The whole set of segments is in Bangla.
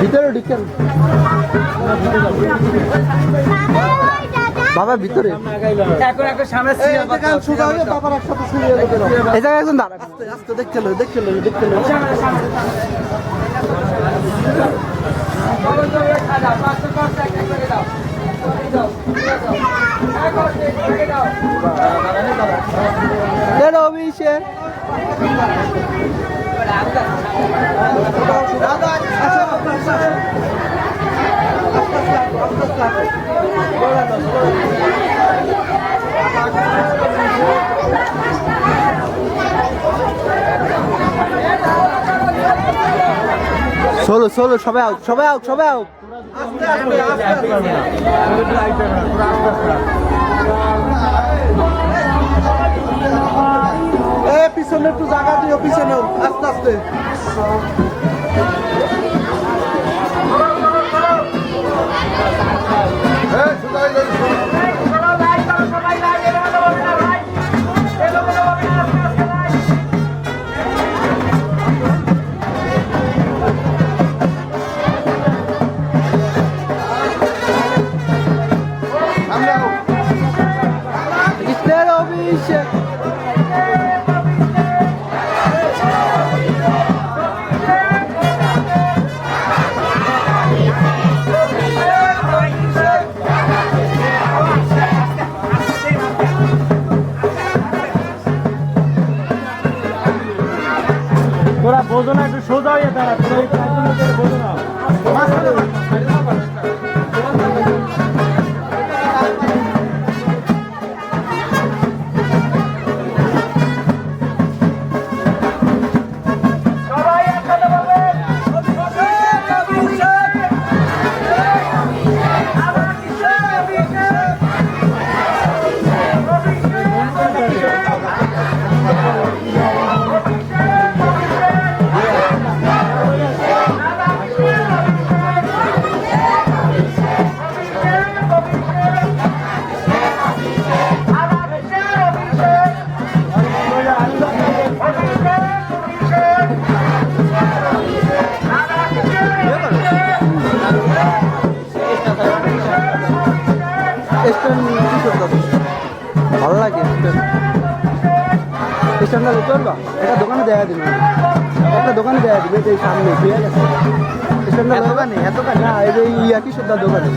ভিতরে ঢুকেন। বাবা, ভিতরে। এই জায়গায় একজন দাঁড়া আস্তে দেখতে লো দেখতে লো দেখতে লো অভিষেক। ষোলো ষোলো সবাই আউট সবাই আউট সবাই আউট পিছনে একটু জায়গা দিও পিছনেও আস্তে আস্তে। তোরা বোঝো না একটু সোজা হয়ে তারা বোঝো না স্ট্যান্ড কিশোর দাদা ভালো লাগে স্ট্যান্ড। স্ট্যান্ডটা দেখতে পারবা একটা দোকানে দেখা দিবে। একটা দোকানে দেখা দিবে এই সামনে ঠিক আছে? স্ট্যান্ডটা দোকানে এত না এই যে ইয়া কিশোর দোকানে।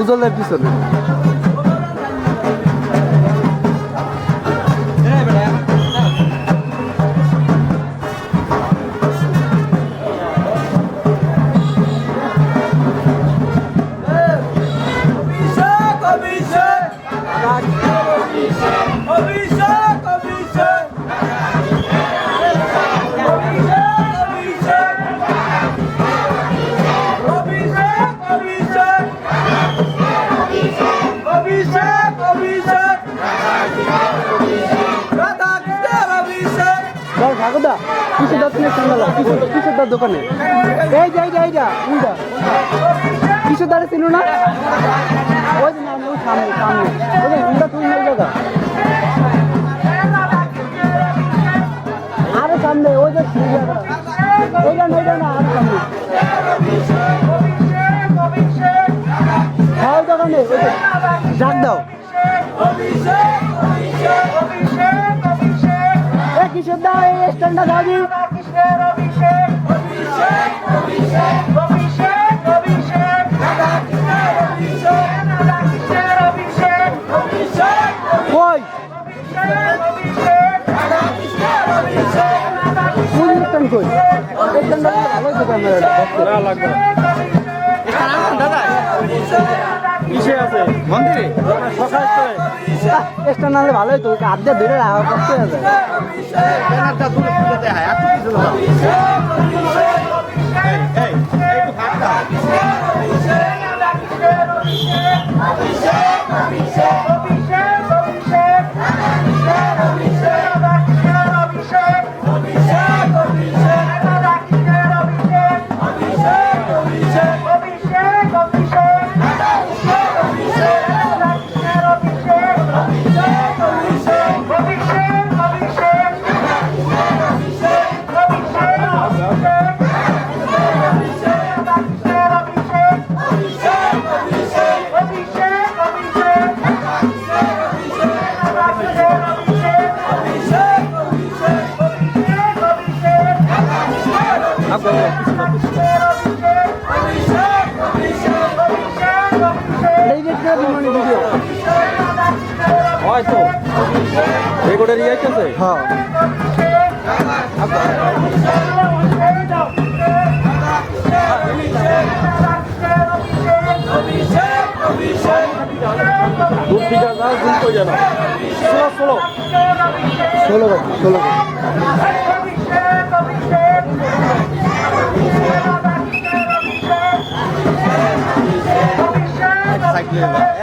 উজ্জ্বলের পিছনে। তুমি স্ট্যান্ড কিশোর কিশোর দার দোকানে। এই যে এই যে, এই যা উইটা কিশোর দারে ছিল না? ওই না ওই সামনে সামনে। ওই উইটা তুমি ওই জায়গা আরে সামনে, ওই যে জায়গা ওই জান ওই জান আরে সামনে। হ্যাঁ ওই দোকানে, ওই ডাক দাও। এ কিশোর দা এই স্ট্যান্ডটা দাবি কই কোন স্ট্যান্ড কই স্ট্যান্ডটা ভালো দোকান না লাগবে না কিসে আছে মন্দিরে সকাল করে স্ট্যান্ড রাখা কষ্ট হয়ে যায় অভিষেক Yeah.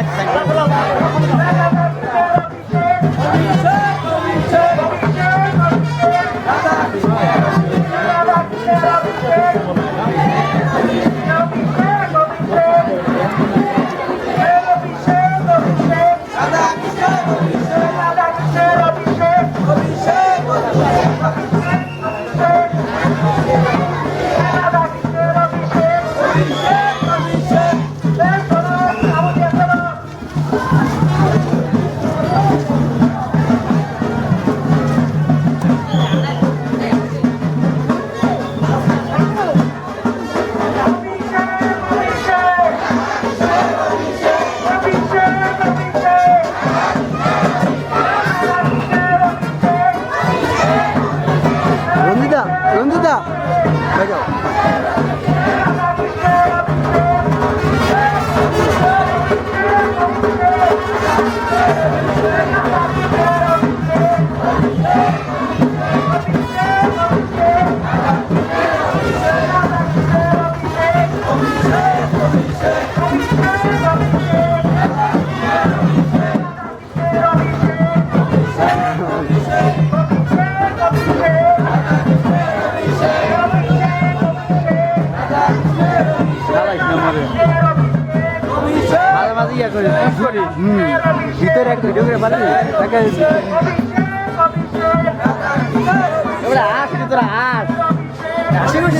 করে পারি দেখা যাচ্ছে তোরা আস তোরা আস। আসি বসে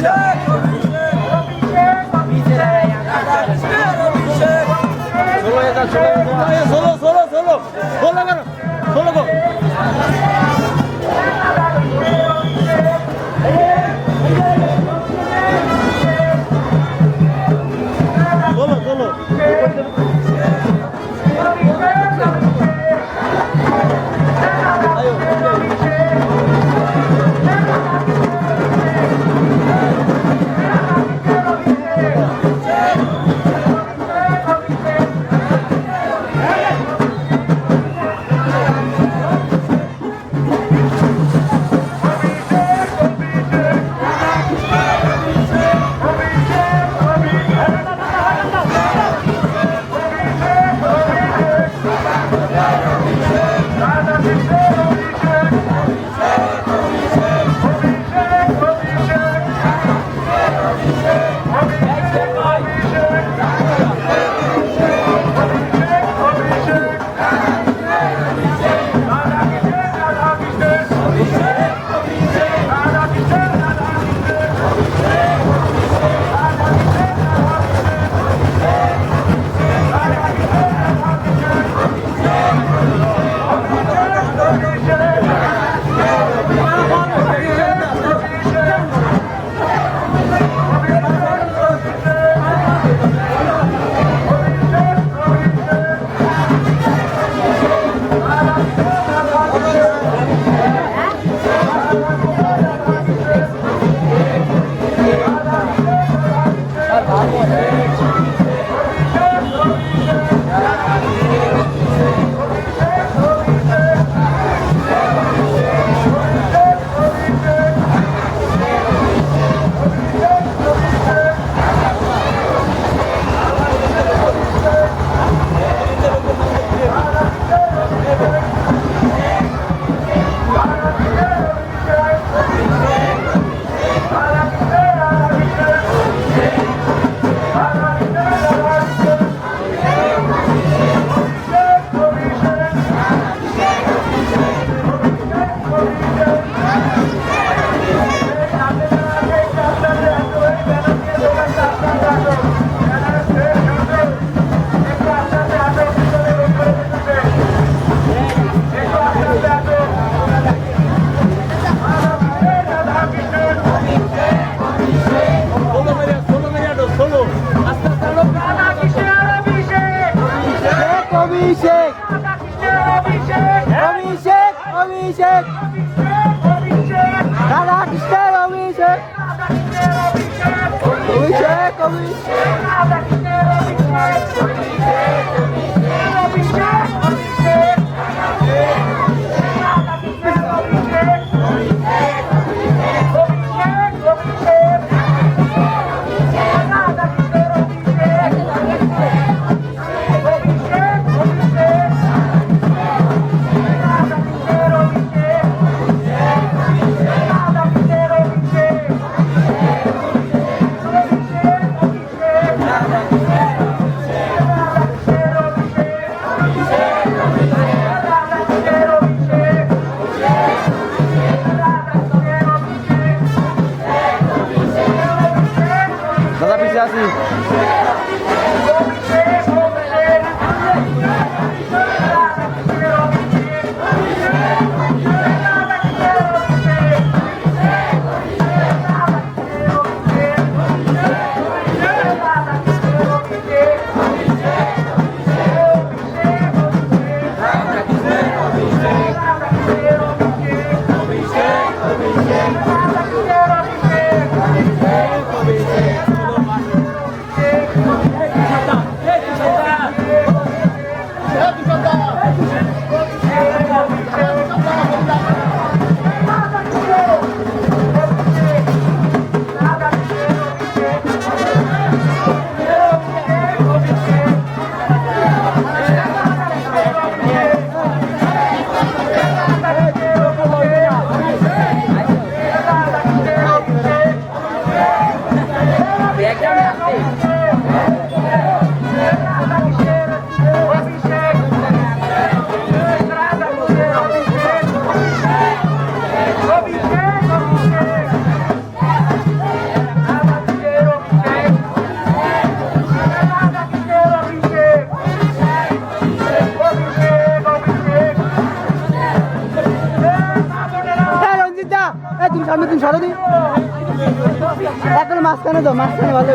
দাও মাঝখানে ভালো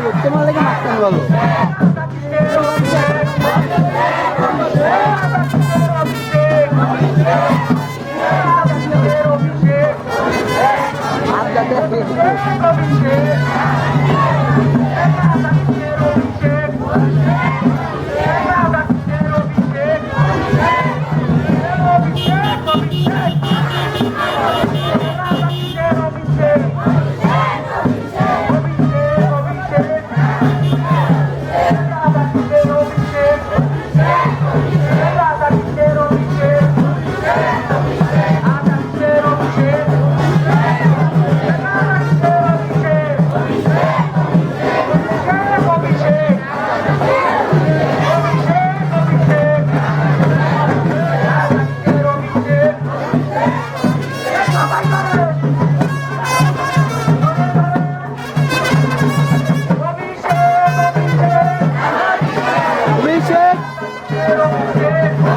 অভিষেক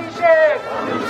অভিষেক।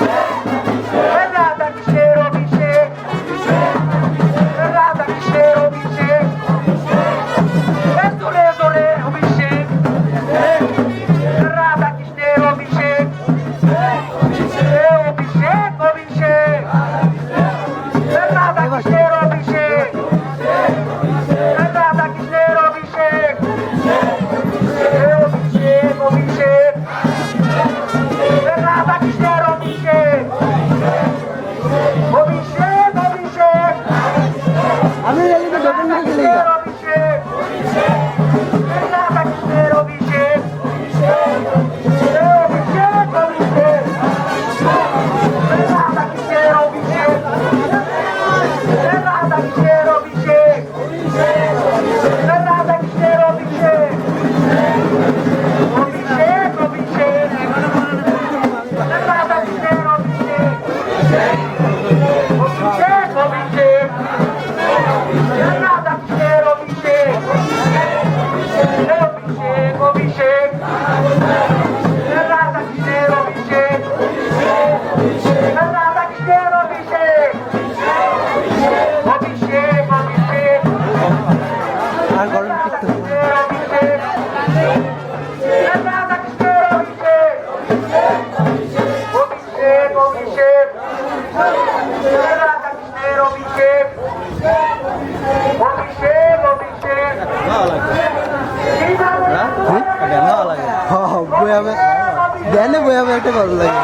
গরম লাগে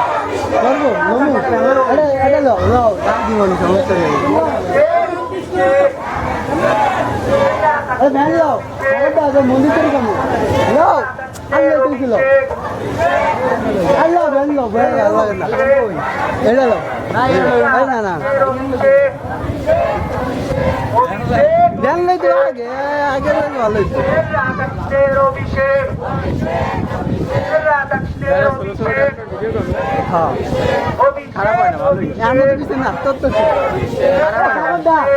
করব নমু এটা লো লো জীবন সমস্যা নেই ভ্যান লো এটা আগে মন্দির থেকে কেমন লো আল্লাহ তুই লো আল্লাহ ভ্যান লো ভ্যান আল্লাহ না না ভালো রাধাকৃষ্ণের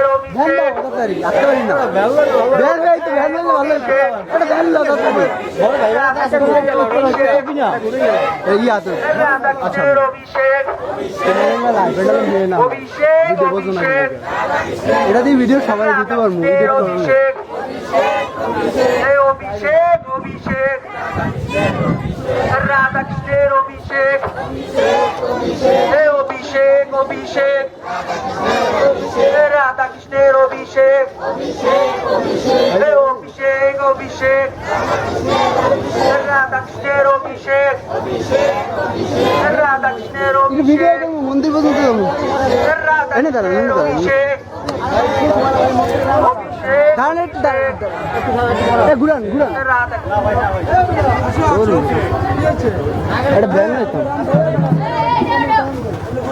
অভিষেক রাধাকৃষ্ণের অভিষেক এটা রাধাকৃষ্ণের অভিষেক এটা অভিষেক অভিষেক দিয়ে ভিডিও সবাই দিতে পারব করব অভিষেক এই অভিষেক অভিষেক অভিষেক অভিষেক। অভিষেক রাধাকৃষ্ণের অভিষেক। অভিষেক অভিষেক। রাধাকৃষ্ণের অভিষেক। রাধাকৃষ্ণের ভিডিও অভিষেক। মন্দির পর্যন্ত যাব। এনে দাঁড়ান, এনে দাঁড়ান। দাঁড়ান একটু দাঁড়ান ঘুরান ঘুরান। এটা ব্যান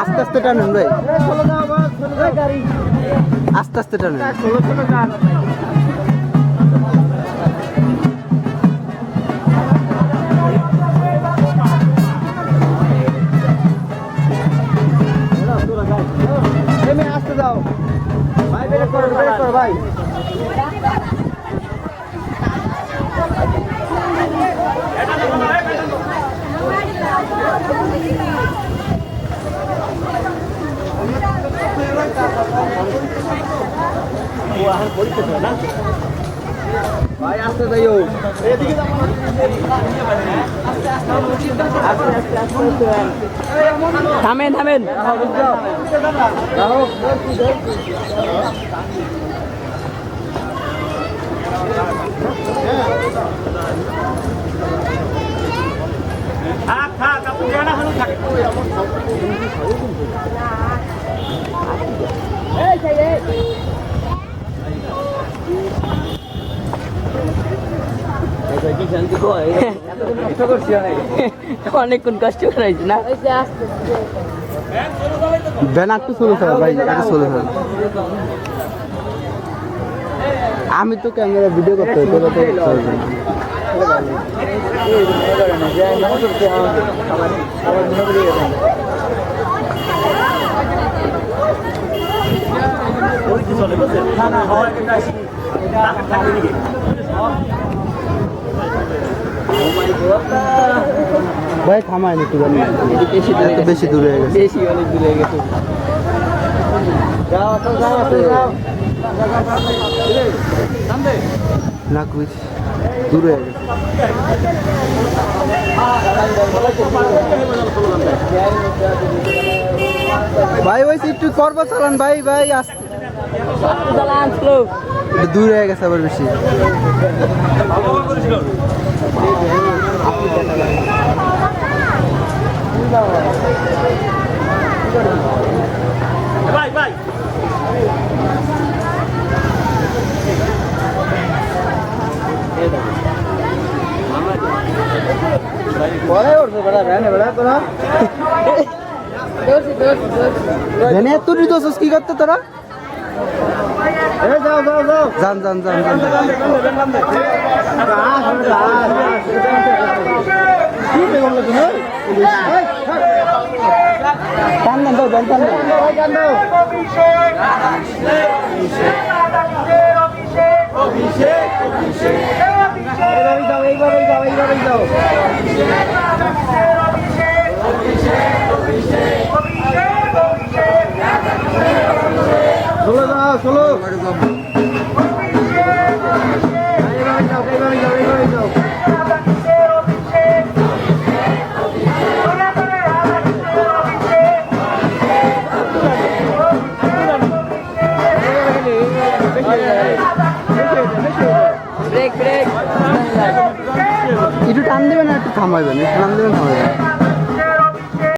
আস্তে আস্তে টানেন ভাই আস্তে আস্তে টানেন আসতে দাও ভাই বের করো বের করো ভাই ভাই আসতে যাইও থামেন থামেন থাক থাক আপনি জানা হলো থাকে অনেকক্ষণ কষ্ট করাইছে না? ভ্যান একটু চলে ফেলা ভাই চলে ফেলা আমি তো ক্যামেরা ভিডিও করতে হবে তোরা তো চলবে না। ভাই থামায় একটু বেশি দূরে বেশি দূরে হয়ে গেছে। বেশি অনেক দূরে গেছে। না কুইজ দূরে হয়ে গেছে। ভাই, ওই একটু করব, চালান। ভাই ভাই আসতে দূরে হয়ে গেছে আবার বেশি। ভাই তুই দিতেছিস কি করতে তোরা যান যান যান যান টান দেন তো টান দেন অভিষেক অভিষেক অভিষেক অভিষেক এইভাবে যাও এইভাবে যাও এইভাবে যাও ষোলো যাও চলো থামাইবেন একটু টান থামাইবেন